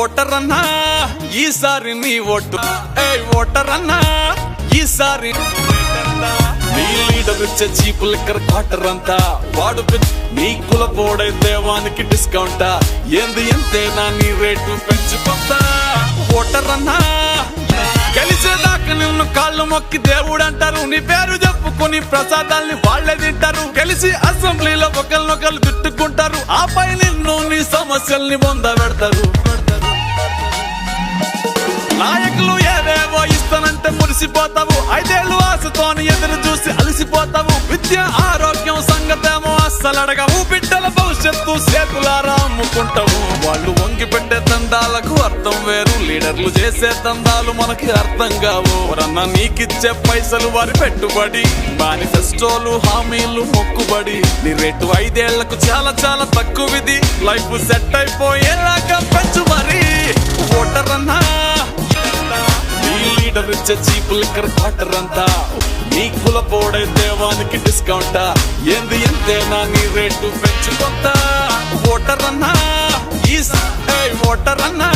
Voter అన్నా ఈసారి నీ ఓటు. ఏ ఓటర్ అన్నా ఈసారి నీ లీడర్ ఇచ్చే చీపు లిక్కర్ క్వార్టర్ అంతా. వాడు నీ కుల పోడే దేవానికి డిస్కౌంట్. ఏంది ఎంతేనా నీ రేటు పెంచుకుంటా. ఓటరన్నా అన్నా గెలిచేదాకా నిన్ను కాళ్ళు మొక్కి దేవుడు అంటారు నీ పేరు చెప్పుకొని ప్రసాదాల్ని వాళ్ళే తింటారు. గెలిచి అసెంబ్లీలో ఒకరినొకరు తిట్టుకుంటారు. పైన నీ సమస్యల్ని బొంద పెడతారు నాయకులు ఏవేవో ఇస్తానంటే మురిసిపోతావు. ఐదేళ్ళు ఆశతోని ఎదురు చూసి అలసిపోతావు. విద్య ఆరోగ్యం సంగతేమో అస్సలు అడగవు. బిడ్డల భవిష్యత్తు చేతులారా అమ్ముకుంటావు. వాళ్ళు వంగి పెట్టే దందాలకు అర్థం వేరు. లీడర్లు చేసే దందాలు మనకి అర్థం కావు. ఎవరన్నా నీకిచ్చే పైసలు వారి పెట్టుబడి. మేనిఫెస్టోలు హామీలు మొక్కుబడి. నీ రేటు ఐదేళ్ళకు చాలా చాలా తక్కువది. లైఫ్ సెట్ అయిపోయేలాగా పెంచు మరి. ఓటర్ అన్నా నీ లీడర్ ఇచ్చే చీపు లిక్కర్ క్వార్టర్ అంతా. నీ కుల పోడే వానికి డిస్కౌంట్. ఏంది ఎంతేనా నీ రేటు పెంచుకుంటా. ఓటర్ అన్నా ఈ ఓటర్ అన్నా